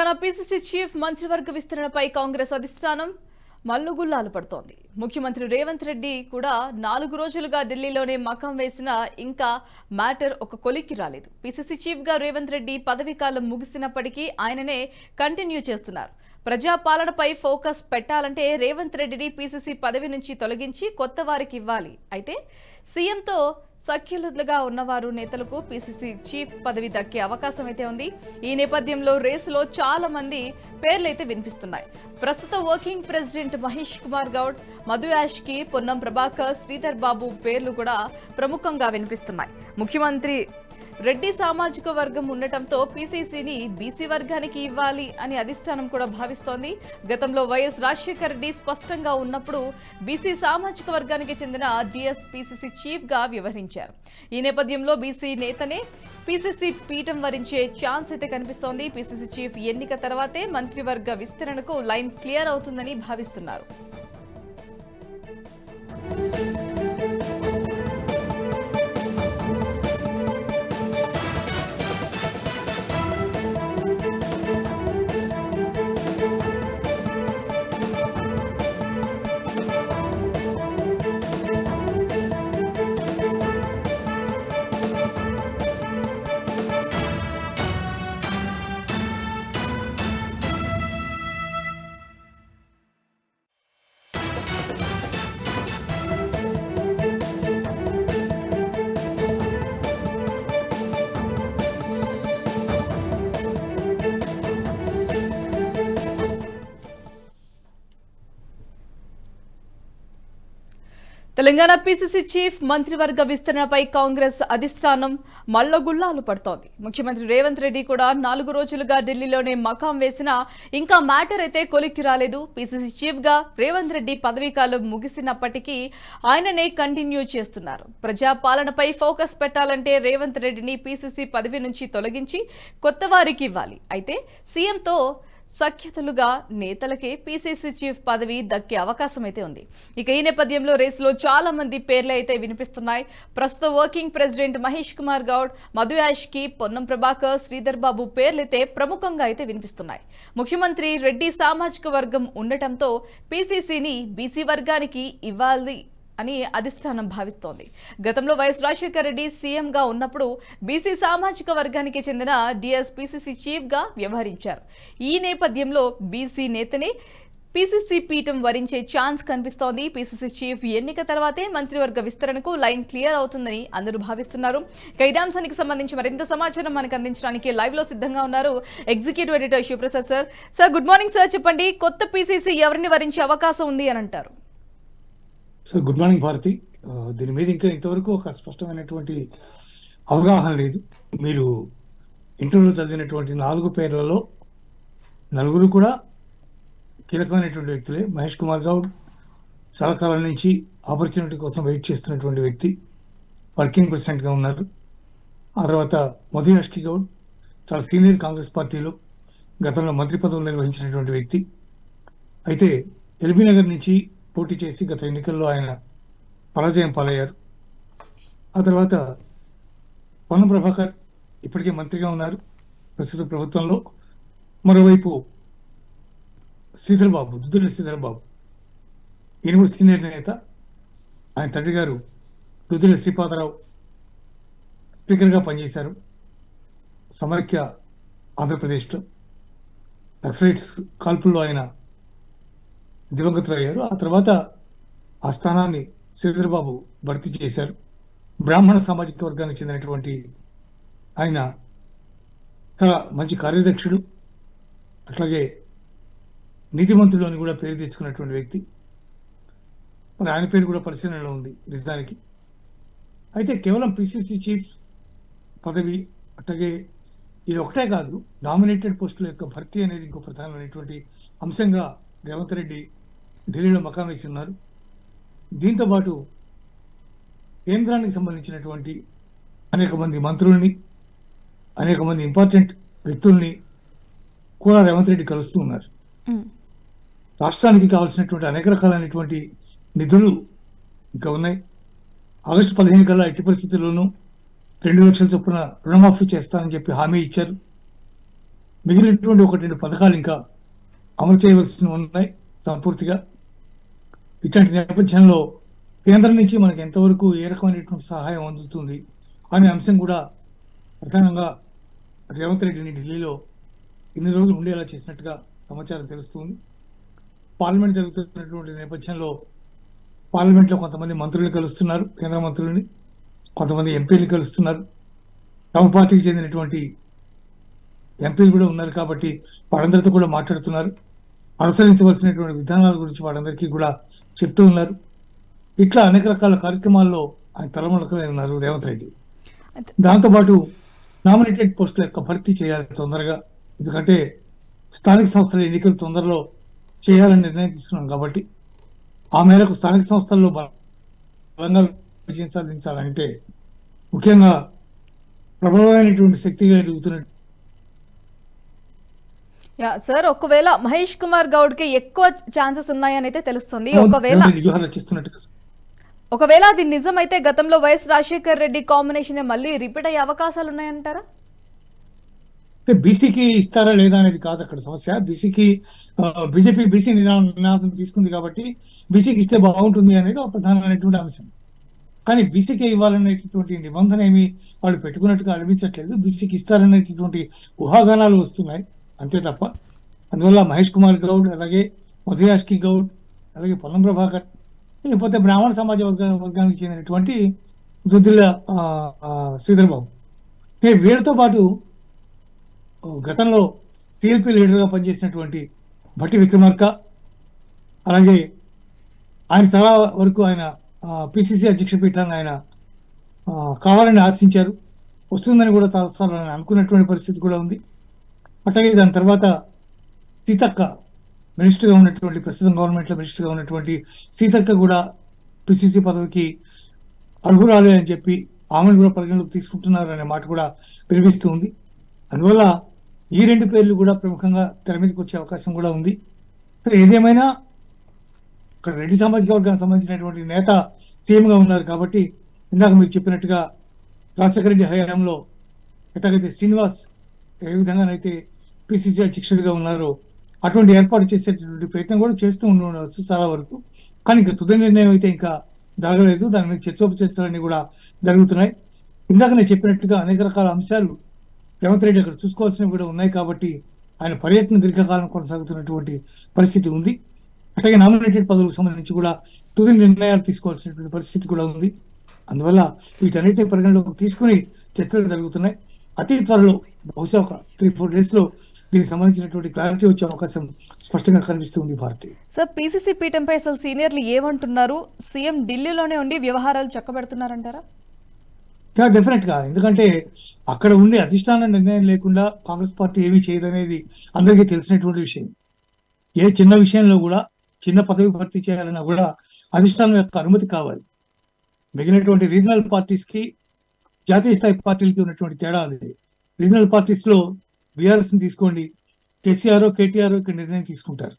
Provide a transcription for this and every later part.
Telangana PCC chief మంత్రివర్గ విస్తరణపై కాంగ్రెస్ అధిష్టానం మల్లుగుల్లాలు పడుతోంది. ముఖ్యమంత్రి రేవంత్ రెడ్డి కూడా నాలుగు రోజులుగా ఢిల్లీలోనే మకం వేసిన ఇంకా మ్యాటర్ ఒక కొలిక్కి రాలేదు. పీసీసీ చీఫ్గా రేవంత్ రెడ్డి పదవీకాలం ముగిసినప్పటికీ ఆయననే కంటిన్యూ చేస్తున్నారు. ప్రజాపాలనపై ఫోకస్ పెట్టాలంటే రేవంత్ రెడ్డిని పీసీసీ పదవి నుంచి తొలగించి కొత్త వారికి ఇవ్వాలి. అయితే సీఎంతో సఖ్యులుగా ఉన్నవారు నేతలకు పీసీసీ చీఫ్ పదవి దక్కే అవకాశం అయితే ఉంది. ఈ నేపథ్యంలో రేసులో చాలా మంది పేర్లైతే వినిపిస్తున్నాయి. ప్రస్తుత వర్కింగ్ ప్రెసిడెంట్ మహేష్ కుమార్ గౌడ్ మధు యాష్కి పొన్నం ప్రభాకర్ శ్రీధర్ బాబు పేర్లు కూడా ప్రముఖంగా వినిపిస్తున్నాయి. ముఖ్యమంత్రి రెడ్డి సామాజిక వర్గం ఉండటంతో పీసీసీని బీసీ వర్గానికి ఇవ్వాలి అని అధిష్టానం కూడా భావిస్తోంది. గతంలో వైఎస్ రాజశేఖర రెడ్డి స్పష్టంగా ఉన్నప్పుడు బీసీ సామాజిక వర్గానికి చెందిన డిఎస్ పీసీసీ వ్యవహరించారు. ఈ నేపథ్యంలో బీసీ నేతనే పీసీసీ పీఠం వరించే ఛాన్స్ అయితే కనిపిస్తోంది. పీసీసీ చీఫ్ ఎన్నిక తర్వాతే మంత్రివర్గ విస్తరణకు లైన్ క్లియర్ అవుతుందని భావిస్తున్నారు. తెలంగాణ పీసీసీ చీఫ్ మంత్రివర్గ విస్తరణపై కాంగ్రెస్ అధిష్టానం మల్లగుల్లాలు పడుతోంది. ముఖ్యమంత్రి రేవంత్ రెడ్డి కూడా నాలుగు రోజులుగా ఢిల్లీలోనే మకాం వేసినా ఇంకా మ్యాటర్ అయితే కొలిక్కి రాలేదు. పీసీసీ చీఫ్గా రేవంత్ రెడ్డి పదవీకాలం ముగిసినప్పటికీ ఆయననే కంటిన్యూ చేస్తున్నారు. ప్రజాపాలనపై ఫోకస్ పెట్టాలంటే రేవంత్ రెడ్డిని పీసీసీ పదవి నుంచి తొలగించి కొత్త వారికి ఇవ్వాలి. అయితే సీఎంతో సఖ్యతలుగా నేతలకే పీసీసీ చీఫ్ పదవి దక్కే అవకాశం అయితే ఉంది. ఇక ఈ నేపథ్యంలో రేసులో చాలా మంది పేర్లు అయితే వినిపిస్తున్నాయి. ప్రస్తుత వర్కింగ్ ప్రెసిడెంట్ మహేష్ కుమార్ గౌడ్ మధు కి పొన్నం ప్రభాకర్ శ్రీధర్ బాబు పేర్లైతే ప్రముఖంగా అయితే వినిపిస్తున్నాయి. ముఖ్యమంత్రి రెడ్డి సామాజిక వర్గం ఉండటంతో పీసీసీని బీసీ వర్గానికి ఇవ్వాలి అని అధిష్టానం భావిస్తోంది. గతంలో వైఎస్ రాజశేఖర రెడ్డి సీఎంగా ఉన్నప్పుడు బీసీ సామాజిక వర్గానికి చెందిన డిఎస్పీసీసీ చీఫ్గా వ్యవహరించారు. ఈ నేపథ్యంలో బీసీ నేతనే పీసీసీ పీఠం వరించే ఛాన్స్ కనిపిస్తోంది. పీసీసీ చీఫ్ ఎన్నిక తర్వాతే మంత్రివర్గ విస్తరణకు లైన్ క్లియర్ అవుతుందని అందరూ భావిస్తున్నారు. కైదాంశానికి సంబంధించి మరింత సమాచారం మనకు అందించడానికి లైవ్లో సిద్ధంగా ఉన్నారు executive editor Shivaprasad sir. Sir good morning sir చెప్పండి కొత్త పీసీసీ ఎవరిని వరించే అవకాశం ఉంది అని అంటారు? సో గుడ్ మార్నింగ్ భారతి దీని మీద ఇంకా ఇంతవరకు ఒక స్పష్టమైనటువంటి అవగాహన లేదు. మీరు ఇంటర్వ్యూలో చదివినటువంటి నాలుగు పేర్లలో నలుగురు కూడా కీలకమైనటువంటి వ్యక్తులే. మహేష్ కుమార్ గౌడ్ చాలా కాలం నుంచి ఆపర్చునిటీ కోసం వెయిట్ చేస్తున్నటువంటి వ్యక్తి వర్కింగ్ ప్రెసిడెంట్గా ఉన్నారు. ఆ తర్వాత మధు యాష్కి గౌడ్ చాలా సీనియర్ కాంగ్రెస్ పార్టీలో గతంలో మంత్రి పదవులు నిర్వహించినటువంటి వ్యక్తి. అయితే ఎల్బీ నగర్ నుంచి పోటీ చేసి గత ఎన్నికల్లో ఆయన పరాజయం పాలయ్యారు. ఆ తర్వాత పొన్నం ప్రభాకర్ ఇప్పటికే మంత్రిగా ఉన్నారు. ప్రస్తుత ప్రభుత్వంలో మరోవైపు శ్రీధర్బాబు దుద్దుల శ్రీధర్ బాబు ఈయన కూడా సీనియర్ నేత ఆయన తండ్రి గారు దుద్దుల శ్రీపాదరావు స్పీకర్గా పనిచేశారు. సమైక్య ఆంధ్రప్రదేశ్లో. నక్సలైట్స్ కాల్పుల్లో ఆయన దివంగతులయ్యారు ఆ తర్వాత ఆ స్థానాన్ని శ్రీధర్బాబు భర్తీ చేశారు. బ్రాహ్మణ సామాజిక వర్గానికి చెందినటువంటి ఆయన చాలా మంచి కార్యదక్షుడు. అట్లాగే నీతిమంతుడు అని కూడా పేరు తెచ్చుకున్నటువంటి వ్యక్తి. మరి ఆయన పేరు కూడా పరిశీలనలో ఉంది నిజానికి. అయితే కేవలం పిసిసి చీఫ్ పదవి అట్లాగే ఇది ఒకటే కాదు నామినేటెడ్ పోస్టుల యొక్క భర్తీ అనేది ఇంకో ప్రధానమైనటువంటి అంశంగా రేవంత్ రెడ్డి ఢిల్లీలో మకాం వేసి ఉన్నారు దీంతో పాటు కేంద్రానికి సంబంధించినటువంటి అనేక మంది మంత్రుల్ని అనేక మంది ఇంపార్టెంట్ వ్యక్తుల్ని కూడా రేవంత్ రెడ్డి కలుస్తూ ఉన్నారు. రాష్ట్రానికి కావాల్సినటువంటి అనేక రకాలైనటువంటి నిధులు ఇంకా ఉన్నాయి. ఆగస్టు పదిహేను కల్లా ఎట్టి పరిస్థితుల్లోనూ రెండు లక్షల చొప్పున రుణమాఫీ చేస్తానని చెప్పి హామీ ఇచ్చారు. మిగిలినటువంటి ఒకటి రెండు పథకాలు ఇంకా అమలు చేయవలసి ఉన్నాయి సంపూర్తిగా ఇట్లాంటి నేపథ్యంలో కేంద్రం నుంచి మనకు ఎంతవరకు ఏ రకమైనటువంటి సహాయం అందుతుంది అనే అంశం కూడా ప్రధానంగా రేవంత్ రెడ్డిని ఢిల్లీలో ఇన్ని రోజులు ఉండేలా చేసినట్టుగా సమాచారం తెలుస్తుంది. పార్లమెంట్ జరుగుతున్నటువంటి నేపథ్యంలో పార్లమెంట్లో కొంతమంది మంత్రులు కలుస్తున్నారు కేంద్ర మంత్రులని. కొంతమంది ఎంపీలు కలుస్తున్నారు. తమ పార్టీకి చెందినటువంటి ఎంపీలు కూడా ఉన్నారు కాబట్టి వాళ్ళందరితో కూడా మాట్లాడుతున్నారు. అనుసరించవలసినటువంటి విధానాల గురించి వాళ్ళందరికీ కూడా చెప్తూ ఉన్నారు. ఇట్లా అనేక రకాల కార్యక్రమాల్లో ఆయన తలమునకలై ఉన్నారు రేవంత్ రెడ్డి. దాంతోపాటు నామినేటెడ్ పోస్టుల యొక్క భర్తీ చేయాలి తొందరగా. ఎందుకంటే స్థానిక సంస్థల ఎన్నికలు తొందరలో చేయాలని నిర్ణయం తీసుకున్నాం కాబట్టి ఆ మేరకు స్థానిక సంస్థల్లో బలంగా విజయం సాధించాలంటే ముఖ్యంగా ప్రబలమైనటువంటి శక్తిగా ఎదుగుతున్నట్టు యా సార్ ఒకవేళ మహేష్ కుమార్ గౌడ్కి ఎక్కువ ఛాన్సెస్ ఉన్నాయని అయితే తెలుస్తుంది ఒకవేళ ఒకవేళ అది నిజమైతే గతంలో వైఎస్ రాజశేఖర్ రెడ్డి కాంబినేషన్ మళ్ళీ రిపీట్ అయ్యే అవకాశాలు ఉన్నాయంటారా? బీసీకి ఇస్తారా లేదా అనేది కాదు అక్కడ సమస్య. బీసీకి బీజేపీ బీసీ నినాదం తీసుకుంది కాబట్టి బీసీకి ఇస్తే బాగుంటుంది అనేది ఒక ప్రధానమైనటువంటి అంశం. కానీ బీసీకి ఇవ్వాలనేటటువంటి నిబంధన ఏమి వాళ్ళు పెట్టుకున్నట్టుగా అనిపించట్లేదు. బీసీకి ఇస్తారనేటటువంటి ఊహాగానాలు వస్తున్నాయి. అంతే తప్ప అందువల్ల మహేష్ కుమార్ గౌడ్ అలాగే మధురాష్కి గౌడ్ అలాగే పొల్లం ప్రభాకర్ లేకపోతే బ్రాహ్మణ సమాజ వర్గ వర్గానికి చెందినటువంటి దుద్దుల శ్రీధర్బాబు శ్రీధర్ బాబు ఇక వీళ్ళతో పాటు గతంలో సిఎల్పి లీడర్గా పనిచేసినటువంటి భట్టి విక్రమార్క అలాగే ఆయన చాలా వరకు ఆయన పిసిసి అధ్యక్ష పీఠాన్ని ఆయన కావాలని ఆశించారు. వస్తుందని కూడా చాలాసార్లు ఆయన అనుకున్నటువంటి పరిస్థితి కూడా ఉంది. అట్లాగే దాని తర్వాత సీతక్క మినిస్టర్గా ఉన్నటువంటి ప్రస్తుతం గవర్నమెంట్లో మినిస్టర్గా ఉన్నటువంటి సీతక్క కూడా పిసిసి పదవికి అర్హురాలే అని చెప్పి ఆమెను కూడా పరిగణలోకి తీసుకుంటున్నారు అనే మాట కూడా వినిపిస్తూ ఉంది. అందువల్ల ఈ రెండు పేర్లు కూడా ప్రముఖంగా తెర మీదకి వచ్చే అవకాశం కూడా ఉంది. సరే ఏదేమైనా ఇక్కడ రెడ్డి సామాజిక వర్గానికి సంబంధించినటువంటి నేత సీఎంగా ఉన్నారు కాబట్టి ఇందాక మీరు చెప్పినట్టుగా రాజశేఖర రెడ్డి హయాంలో ఎట్లాగైతే శ్రీనివాస్ ఏ విధంగానైతే పిసిసి అధ్యక్షుడిగా ఉన్నారో అటువంటి ఏర్పాటు చేసేటటువంటి ప్రయత్నం కూడా చేస్తూ ఉండవచ్చు చాలా వరకు. కానీ ఇంకా తుది నిర్ణయం అయితే ఇంకా జరగలేదు. దాని మీద చర్చోపచర్చలన్నీ కూడా జరుగుతున్నాయి. ఇందాక నేను చెప్పినట్టుగా అనేక రకాల అంశాలు రేవంత్ రెడ్డి అక్కడ చూసుకోవాల్సినవి కూడా ఉన్నాయి కాబట్టి ఆయన పర్యటన దీర్ఘకాలం కొనసాగుతున్నటువంటి పరిస్థితి ఉంది. అట్లాగే నామినేటెడ్ పదవులకు సంబంధించి కూడా తుది నిర్ణయాలు తీసుకోవాల్సినటువంటి పరిస్థితి కూడా ఉంది. అందువల్ల వీటన్నిటిని పరిగణలోకి తీసుకుని చర్చలు జరుగుతున్నాయి. అతి త్వరలో బహుశా ఒక త్రీ ఫోర్ డేస్లో దీనికి సంబంధించినటువంటి క్లారిటీ వచ్చే అవకాశం స్పష్టంగా కనిపిస్తుంది భారతి. సార్ పీసీసీ పీఠంపై అసలు సీనియర్లు ఏమంటున్నారు? సీఎం ఢిల్లీలోనే ఉండి వ్యవహారాలు చక్కబెడుతున్నారంటారా? డెఫినెట్గా ఎందుకంటే అక్కడ ఉండి అధిష్టాన నిర్ణయం లేకుండా కాంగ్రెస్ పార్టీ ఏమీ చేయదనేది అందరికీ తెలిసినటువంటి విషయం. ఏ చిన్న విషయంలో కూడా చిన్న పదవి భర్తీ చేయాలన్నా కూడా అధిష్టానం యొక్క అనుమతి కావాలి. మిగిలినటువంటి రీజనల్ పార్టీస్కి జాతీయ స్థాయి పార్టీలకి ఉన్నటువంటి తేడా అది. రీజనల్ పార్టీస్లో బీఆర్ఎస్ తీసుకోండి కేసీఆర్ కేటీఆర్ ఇక్కడ నిర్ణయం తీసుకుంటారు.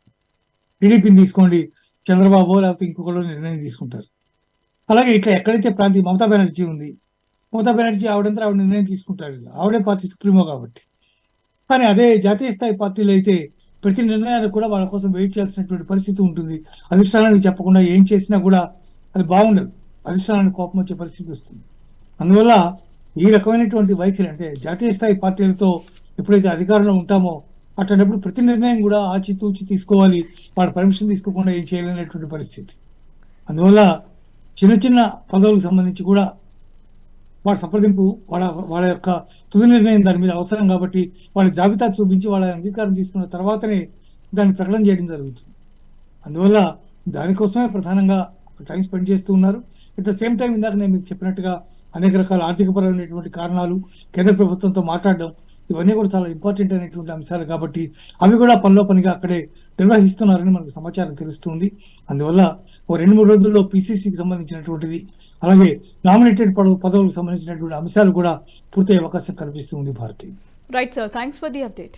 టీడీపీని తీసుకోండి చంద్రబాబు లేకపోతే ఇంకొకళ్ళు నిర్ణయం తీసుకుంటారు. అలాగే ఇట్లా ఎక్కడైతే ప్రాంతీయ మమతా బెనర్జీ ఉంది మమతా బెనర్జీ ఆవిడంతా ఆవిడ నిర్ణయం తీసుకుంటాడు ఆవిడే పార్టీ సుప్రీమో కాబట్టి. కానీ అదే జాతీయ స్థాయి పార్టీలు అయితే ప్రతి నిర్ణయానికి కూడా వాళ్ళ కోసం వెయిట్ చేయాల్సినటువంటి పరిస్థితి ఉంటుంది. అధిష్టానానికి చెప్పకుండా ఏం చేసినా కూడా అది బాగుండదు. అధిష్టానానికి కోపం వచ్చే పరిస్థితి వస్తుంది. అందువల్ల ఈ రకమైనటువంటి వైఖరి అంటే జాతీయ స్థాయి పార్టీలతో ఎప్పుడైతే అధికారంలో ఉంటామో అట్లాంటప్పుడు ప్రతి నిర్ణయం కూడా ఆచితూచి తీసుకోవాలి. వాళ్ళ పర్మిషన్ తీసుకోకుండా ఏం చేయలేనటువంటి పరిస్థితి. అందువల్ల చిన్న చిన్న పదవులకు సంబంధించి కూడా వాడి సంప్రదింపు వాళ్ళ వాళ్ళ యొక్క తుది నిర్ణయం దాని మీద అవసరం కాబట్టి వాళ్ళ జాబితా చూపించి వాళ్ళ అంగీకారం తీసుకున్న తర్వాతనే దాన్ని ప్రకటన చేయడం జరుగుతుంది. అందువల్ల దానికోసమే ప్రధానంగా టైం స్పెండ్ చేస్తూ ఉన్నారు. అట్ ద సేమ్ టైం ఇందాక నేను మీకు చెప్పినట్టుగా అనేక రకాల ఆర్థికపరమైనటువంటి కారణాలు కేంద్ర ప్రభుత్వంతో మాట్లాడడం ఇవన్నీ కూడా చాలా ఇంపార్టెంట్ అయినటువంటి అంశాలు కాబట్టి అవి కూడా పనిలో పనిగా అక్కడే నిర్వహిస్తున్నారని మనకు సమాచారం తెలుస్తుంది. అందువల్ల ఓ రెండు మూడు రోజుల్లో పిసిసికి సంబంధించినటువంటిది అలాగే నామినేటెడ్ పదవు పదవులకు సంబంధించినటువంటి అంశాలు కూడా పూర్తయ్యే అవకాశం కనిపిస్తుంది Bharathi. Right sir thanks for the update